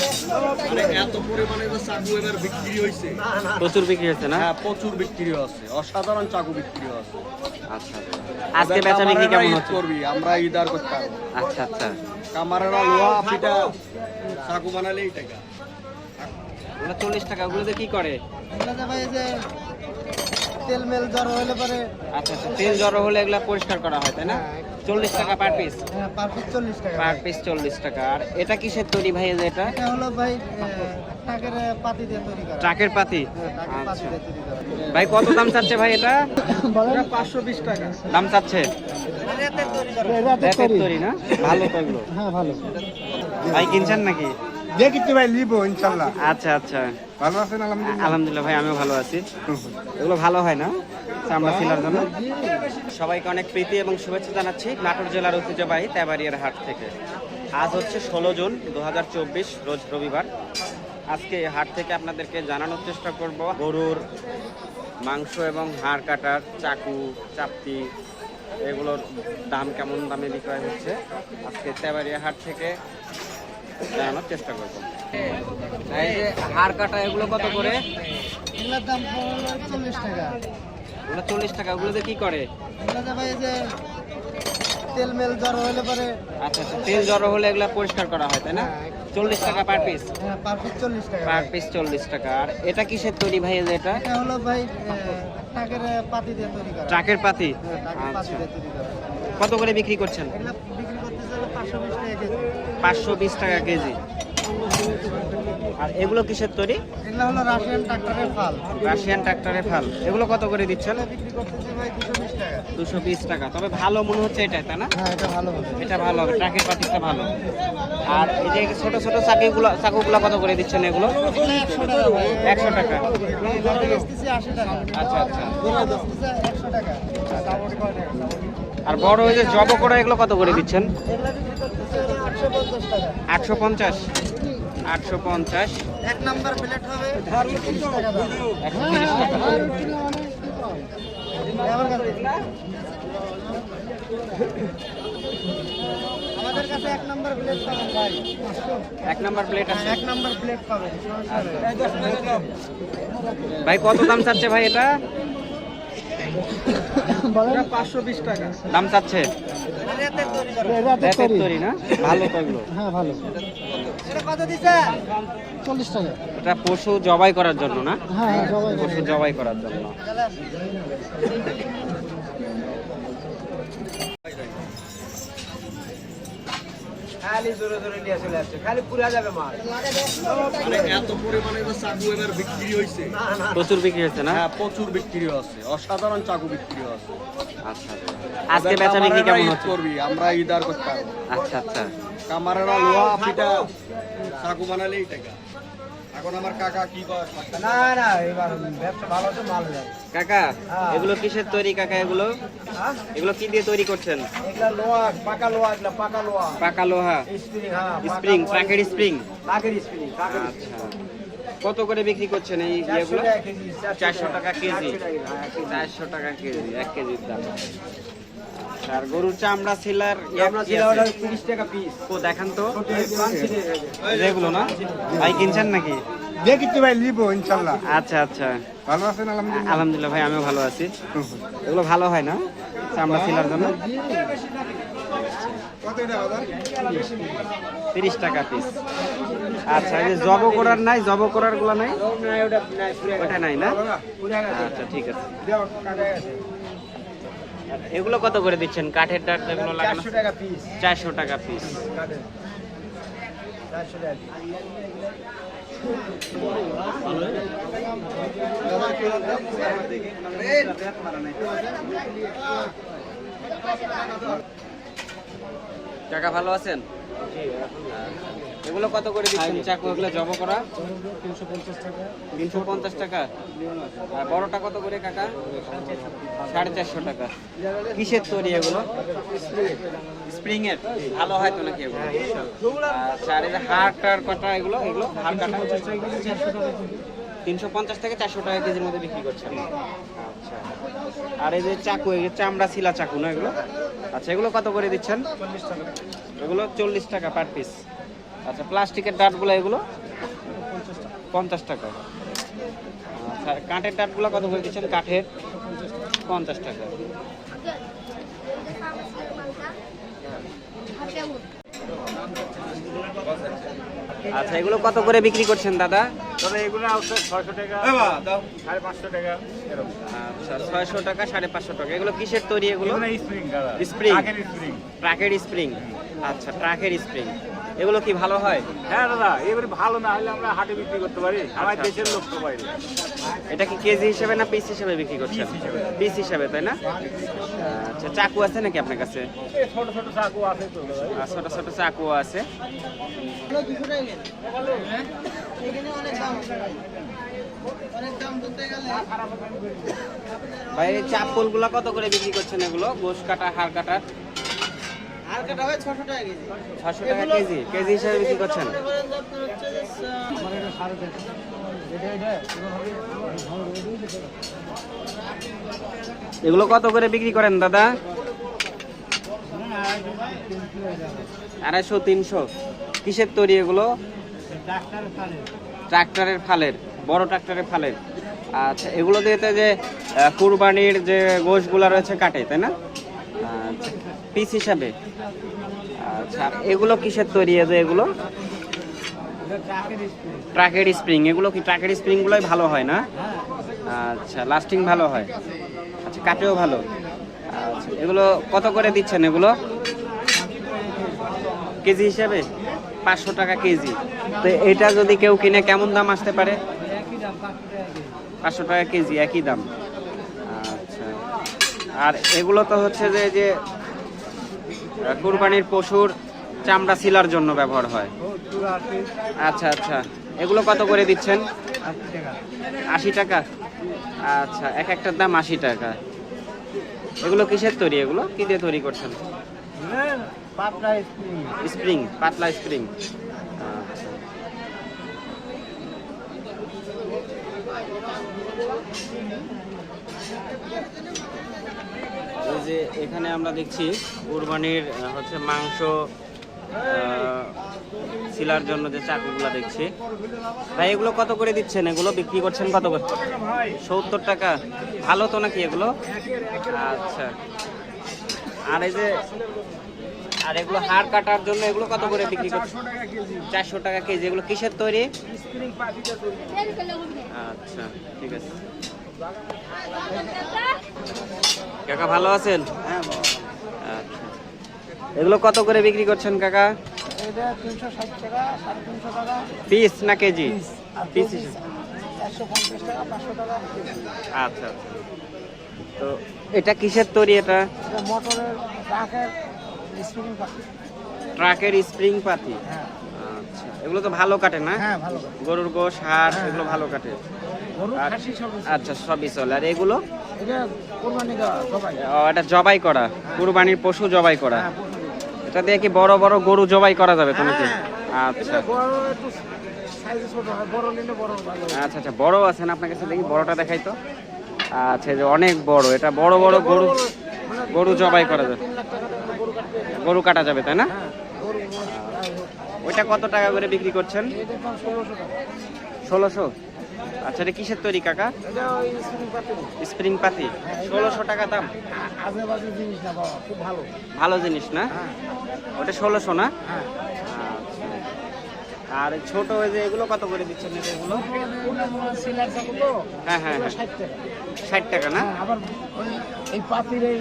মানে এত পরিমাণে যে চাকু এবার বিক্রি হয়েছে প্রচুর বিক্রি হচ্ছে না? হ্যাঁ প্রচুর বিক্রি আছে। অসাধারণ চাকু বিক্রি আছে। আচ্ছা আজকে বেচা বিক্রি কেমন হচ্ছে? করবি আমরা ঈদ আর করতে পারব আচ্ছা আচ্ছা। কামারেরা লোহা চাকু বানালেই টাকা। ওগুলো চল্লিশ টাকা ওগুলোতে কি করে? ভাই যে তেল মেল জ্বর হলে পরে আচ্ছা আচ্ছা তেল জড়ো হলে এগুলা পরিষ্কার করা হয় তাই না? চল্লিশ টাকা পার পিস হ্যাঁ পার পিস চল্লিশ টাকা। পার পিস চল্লিশ টাকা। আর এটা কিসের তৈরি ভাই এটা? এটা হলো ভাই টাকের পাতি দিয়ে তৈরি করা। ট্রাকের পাতি? হ্যাঁ, টাকের পাতি আচ্ছা। ভাই কত দাম চাচ্ছে ভাই এটা? পাঁচশো বিশ টাকা। দাম চাচ্ছে? তৈরি তৈরি। না? ভালো তো এগুলো হ্যাঁ ভালো। ভাই কিনছেন নাকি? দেখি তো ভাই নিবো ইনশাল্লাহ। আচ্ছা আচ্ছা। ভালো আছেন, আলহামদুলিল্লাহ? আলহামদুলিল্লাহ ভাই, আমিও ভালো আছি। এগুলো ভালো হয় না? চামড়া সিলার জন্য। সবাইকে অনেক প্রীতি এবং শুভেচ্ছা জানাচ্ছি নাটোর জেলার ঐতিহ্যবাহী তেবাড়িয়ার হাট থেকে। আজ হচ্ছে ষোলো জুন দু হাজার চব্বিশ, রোজ রবিবার। আজকে হাট থেকে আপনাদেরকে জানানোর চেষ্টা করব গরুর মাংস এবং হাড় কাটার চাকু, চাপতি, এগুলোর দাম কেমন দামে বিক্রয় হচ্ছে। আজকে তেবাড়িয়া হাট থেকে জানানোর চেষ্টা করব। এই যে হাড় কাটা এগুলো কত করে? এগুলোর দাম চল্লিশ টাকা। ওগুলো চল্লিশ টাকা ওগুলোতে কি করে? এগুলোতে ভাই যে তেল মেল জ্বর হলে পরে আচ্ছা আচ্ছা তেল জড়ো হলে এগুলা পরিষ্কার করা হয় তাই না? চল্লিশ টাকা পার পিস হ্যাঁ পার পিস চল্লিশ টাকা পার পিস চল্লিশ টাকা। আর এটা কিসের তৈরি ভাই এটা? এটা হলো ভাই টাকের পাতি দিয়ে তৈরি করা। ট্রাকের পাতি? হ্যাঁ, আচ্ছা। কত করে বিক্রি করছেন এগুলো বিক্রি করতেছে হলো পাঁচশো বিশ টাকা কেজি পাঁচশো বিশ টাকা কেজি। আর এগুলো কিসের তৈরি? এগুলো হলো রাশিয়ান ট্রাক্টরের ফাল। রাশিয়ান ট্রাক্টরের ফাল। এগুলো কত করে দিচ্ছেন? দুশো বিশ টাকা। তবে ভালো মনে হচ্ছে এটা তাই না? হ্যাঁ এটা ভালো এটা ভালো হবে ট্রাকের পাতিটা ভালো। আর এই যে ছোট ছোট চাকিগুলো চাকুগুলো কত করে দিচ্ছেন এগুলো? একশো টাকা আচ্ছা আচ্ছা। আর বড় ওই যে জব করে এগুলো কত করে দিচ্ছেন? আটশো পঞ্চাশ। আটশো পঞ্চাশ। এক নাম্বার প্লেট হবে। টাকা একশো তিরিশ আমাদের কাছে এক নাম্বার প্লেট পাবেন ভাই। এক নাম্বার প্লেট আছে। এক নাম্বার প্লেট পাবেন। ভাই কত দাম চাচ্ছে ভাই এটা? দাম চাচ্ছে? রেতের তৈরি। করা র্যাপের তৈরি না? ভালো তো এগুলো। হ্যাঁ ভালো। এটা কত দিছে? চল্লিশ টাকা। এটা পশু জবাই করার জন্য না? হ্যাঁ হ্যাঁ পশু জবাই করার জন্য। খালি জোরে জোরে নিয়ে চলে আসছে খালি পুরা যাবে মাল। মানে এত পরিমাণে তো চাকু এবার বিক্রি হয়েছে প্রচুর বিক্রি হচ্ছে না? হ্যাঁ প্রচুর বিক্রি হচ্ছে অসাধারণ চাকু বিক্রি আছে আচ্ছা আজকে বেচা বিক্রি কেমন হচ্ছে? করবি আমরা ইদার করতাম করতে পারব আচ্ছা আচ্ছা। কামারেরা লোহা চাকু বানালেই টাকা। এখন আমার কাকা কি না না এবার ব্যবসা ভালো তো মাল যাবে কাকা হ্যাঁ। এগুলো কিসের তৈরি কাকা এগুলো? হ্যাঁ? এগুলো কি দিয়ে তৈরি করছেন? এগুলা লোহা পাকা লোহা এগুলা পাকা লোহা। পাকা লোহা? স্প্রিং হ্যাঁ স্প্রিং ট্রাকের স্প্রিং? কাকের স্প্রিং আচ্ছা। কত করে বিক্রি করছেন এই চারশো ইয়েগুলো? টাকা কেজি চারশো টাকা কেজি। চারশো টাকা, চারশো টাকা কেজি এক কেজির দাম। আর গরুর চামড়া? ওটা তিরিশ টাকা পিস ও দেখান তো। যেগুলো না? ভাই কিনছেন নাকি? দেখি ভাই নিবো ইনশাল্লাহ। আচ্ছা আচ্ছা। ভালো আছেন আলহামদুলিল্লাহ? আলহামদুলিল্লাহ ভাই আমিও ভালো আছি। এগুলো ভালো হয় না? চামড়া ছিলার জন্য? তিরিশ টাকা পিস আচ্ছা এই জব করার নাই জব করারগুলো নাই ওটা নাই না? আচ্ছা ঠিক আছে। এগুলো কত করে দিচ্ছেন? কাঠের ডাট এগুলো লাগানো? চারশো টাকা পিস চারশো টাকা পিস চারশো টাকা টাকা ভালো আছেন? এগুলো কত করে দিচ্ছেন? চাকু এগুলো জব করা? তিনশো পঞ্চাশ টাকা। তিনশো পঞ্চাশ টাকা? আর বড়টা কত করে কাকা? সাড়ে চারশো টাকা। কিসের তৈরি এগুলো? স্প্রিং এর। ভালো হয় তো নাকি এগুলো? আচ্ছা আর যে হাড়টার কটা এগুলো? এগুলো হাড় কাটা। তিনশো পঞ্চাশ থেকে চারশো টাকা কেজির মধ্যে বিক্রি করছেন। আচ্ছা। আর এই যে চাকু এই যে চামড়া শিলা চাকু না এগুলো? আচ্ছা এগুলো কত করে দিচ্ছেন? এগুলো চল্লিশ টাকা পার পিস। আচ্ছা প্লাস্টিকের ডাটগুলো এগুলো? পঞ্চাশ টাকা। আচ্ছা কাঠের ডাটগুলো কত করে দিচ্ছেন? কাঠের পঞ্চাশ টাকা। আচ্ছা এগুলো কত করে বিক্রি করছেন দাদা? তবে এগুলো ছয়শো টাকা। সাড়ে পাঁচশো টাকা আচ্ছা ছয়শো টাকা সাড়ে পাঁচশো টাকা। এগুলো কিসের তৈরি এগুলো? স্প্রিং। ট্রাকের স্প্রিং। আচ্ছা ট্রাকের স্প্রিং। এগুলো কি ভালো হয়? হ্যাঁ দাদা এবারে ভালো না হলে আমরা হাটে বিক্রি করতে পারি। আমার আচ্ছা। দেশের লোক তো বাইরে এটা কি কেজি হিসেবে না পিস হিসেবে বিক্রি করছেন। পিস হিসেবে। তাই না? আচ্ছা চাকু আছে নাকি আপনার কাছে? ছোট ছোট চাকু আছে তো আর ছোট ছোট চাকু আছে। ভাই এই চাপলগুলা কত করে বিক্রি করছেন এগুলো? গোশ কাটা হাড় কাটার কাটা ছশো টাকা কেজি। কেজি। কেজি হিসেবে বিক্রি করছেন? এগুলো কত করে বিক্রি করেন দাদা? আড়াইশো তিনশো। কিসের তৈরি এগুলো? ট্রাক্টরের ফালের বড় ট্রাক্টরের ফালের। আচ্ছা এগুলো দিয়ে যে কুরবানির যে গোশগুলো রয়েছে কাটে তাই না? পিস হিসাবে? আচ্ছা এগুলো কিসের তৈরি যে এগুলো? ট্রাকের স্প্রিং, এগুলো কি ট্রাকের স্প্রিংগুলোই ভালো হয় না? আচ্ছা লাস্টিং ভালো হয়? আচ্ছা কাটেও ভালো। আচ্ছা এগুলো কত করে দিচ্ছেন এগুলো? কেজি হিসাবে? পাঁচশো টাকা কেজি। তো এটা যদি কেউ কিনে, কেমন দাম আসতে পারে? পাঁচশো টাকা কেজি, একই দাম। আর এগুলো তো হচ্ছে যে যে কুরবানির পশুর চামড়া সিলার জন্য ব্যবহার হয়। আচ্ছা আচ্ছা। এগুলো কত করে দিচ্ছেন? আশি টাকা। আচ্ছা এক একটার দাম আশি টাকা। এগুলো কিসের তৈরি এগুলো? কি দিয়ে তৈরি করছেন? স্প্রিং, পাতলা স্প্রিং। আচ্ছা। এই যে এখানে আমরা দেখছি কুরবানির হচ্ছে মাংস শিলার জন্য যে চাকুগুলো দেখছি। ভাই, এগুলো কত করে দিচ্ছেন? এগুলো বিক্রি করছেন কত করে? সত্তর টাকা। ভালো তো নাকি এগুলো? আচ্ছা। আর এই যে, আর এগুলো হাড় কাটার জন্য এগুলো কত করে বিক্রি করছেন? চারশো টাকা কেজি। এগুলো কিসের তৈরি? আচ্ছা ঠিক আছে। কাকা ভালো আছেন? আচ্ছা। এগুলো কত করে বিক্রি করছেন কাকা? পিস না কেজি? পিস। আচ্ছা আচ্ছা। তো এটা কিসের তৈরি এটা? মোটরের ট্রাকের স্প্রিং পাতি। হ্যাঁ। আচ্ছা এগুলো তো ভালো কাটে না? হ্যাঁ। গরুর গোশ হাড় হ্যাঁ, এগুলো ভালো কাটে। আচ্ছা সবই চলে। আর এগুলো? এটা জবাই। করা কুরবানির পশু জবাই করা। হ্যাঁ এটা দিয়ে কি বড় বড় গরু জবাই করা যাবে তো নাকি? হ্যাঁ। আচ্ছা। হয় ভালো আচ্ছা আচ্ছা বড় আছে না? আপনার কাছে দেখি বড়টা দেখাই তো। আচ্ছা যে অনেক বড় এটা বড় বড় গরু মানে গরু জবাই করা যাবে। গরু কাটা যাবে তাই না? হ্যাঁ। ওইটা কত টাকা করে বিক্রি করছেন? ষোলোশো? আচ্ছা এটা কিসের তৈরি কাকা? স্প্রিং পাতি। ষোলোশো টাকা দাম। জিনিস না বাবা খুব ভালো। ভালো জিনিস না? হ্যাঁ। ওটা ষোলোশো না? হ্যাঁ। আচ্ছা। আর ছোট ওই যে এগুলো কত করে দিচ্ছেন এগুলো? তো হ্যাঁ হ্যাঁ হ্যাঁ। ষাট টাকা। না? হ্যাঁ, আবার এই পাতির এই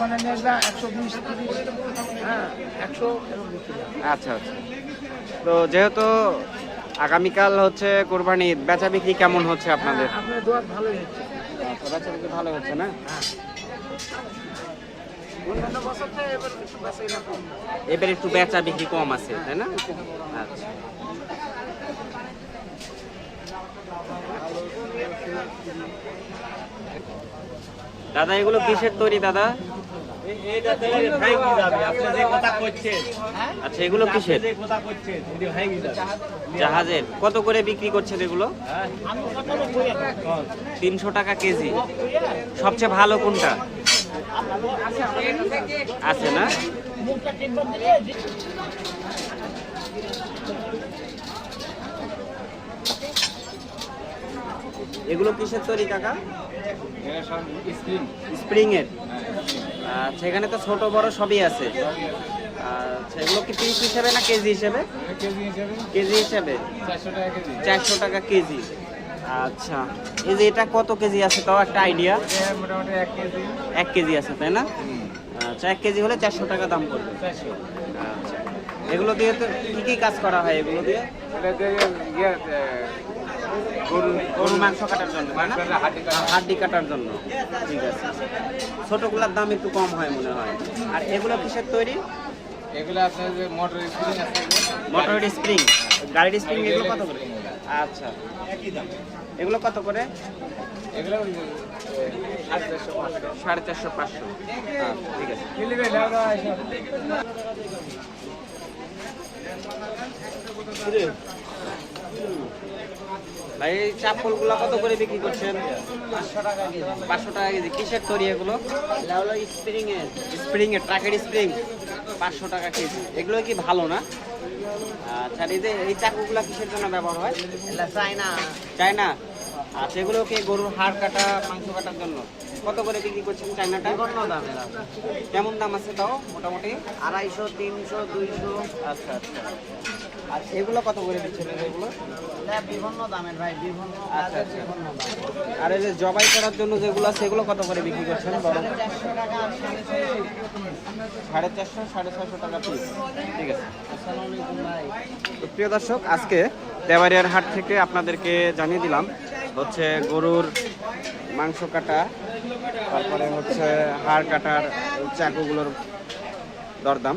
বানানো একশো বিশ তিরিশ হ্যাঁ একশো হয়। আচ্ছা আচ্ছা। তো যেহেতু আগামীকাল হচ্ছে কোরবানি ঈদ, বেচা বিক্রি কেমন হচ্ছে আপনাদের? হ্যাঁ, আচ্ছা, বেচা বিক্রি ভালো হচ্ছে না কম। এবার একটু বেচা বিক্রি কম আছে তাই না? আচ্ছা। দাদা এগুলো কিসের তৈরি দাদা? আচ্ছা এগুলো কিসের? জাহাজের। কত করে বিক্রি করছেন এগুলো? তিনশো টাকা কেজি। সবচেয়ে ভালো কোনটা? আছে না? এগুলো কিসের তৈরি, কাকা? স্প্রিং এর আচ্ছা এখানে তো ছোট, বড় সবই আছে। আচ্ছা এগুলো কি হিসেবে না কেজি হিসেবে? কেজি হিসেবে? চারশো টাকা কেজি। আচ্ছা এটা কত কেজি আছে তাও একটা আইডিয়া? এক কেজি আছে, তাই না? আচ্ছা এক কেজি হলে চারশো টাকা দাম পড়বে। আচ্ছা এগুলো দিয়ে তো কি কি কাজ করা হয় এগুলো দিয়ে? গরু মাংস কাটার জন্য হাড্ডি কাটার জন্য। ঠিক আছে। ছোটগুলোর দাম একটু কম হয় মনে হয়। আর এগুলো কিসের তৈরি? এগুলো আপনার যে মোটর স্প্রিং আছে। মোটরের স্প্রিং। গাড়ির স্প্রিং এগুলো কত করে? আচ্ছা। এগুলো কত করে? এগুলো ওই যে, এ, সাড়ে চারশো পাঁচশো। আচ্ছা ঠিক আছে মিলি গেলে আমরা এসব ভাই এই চাপলগুলো কত করে বিক্রি করছেন? পাঁচশো টাকা কেজি। পাঁচশো টাকা কেজি কিসের তৈরি এগুলো? স্প্রিং এর স্প্রিং এর ট্রাকের স্প্রিং। পাঁচশো টাকা কেজি। এগুলো কি ভালো না? আচ্ছা এই যে এই চাকুগুলো কিসের জন্য ব্যবহার হয়? চাইনা চায়না। আর সেগুলো কি গরুর হাড় কাটা মাংস কাটার জন্য? কত করে বিক্রি করছেন চায়নাটা? বিভিন্ন দামের কেমন দাম আছে তাও মোটামুটি? আড়াইশো তিনশো দুইশো। আচ্ছা আচ্ছা। আর এগুলো কত করে দিচ্ছেন এগুলো? বিভিন্ন দামের ভাই বিভিন্ন আচ্ছা, আচ্ছা। বিভিন্ন আর এই যে জবাই করার জন্য যেগুলো সেগুলো কত করে বিক্রি করছেন বড় সাড়ে চারশো সাড়ে ছয়শো। টাকা পিস ঠিক আছে। প্রিয় দর্শক আজকে দেওয়ারিয়ার হাট থেকে আপনাদেরকে জানিয়ে দিলাম হচ্ছে গরুর মাংস কাটা তারপরে হচ্ছে হাড় কাটার চাকুগুলোর দরদাম।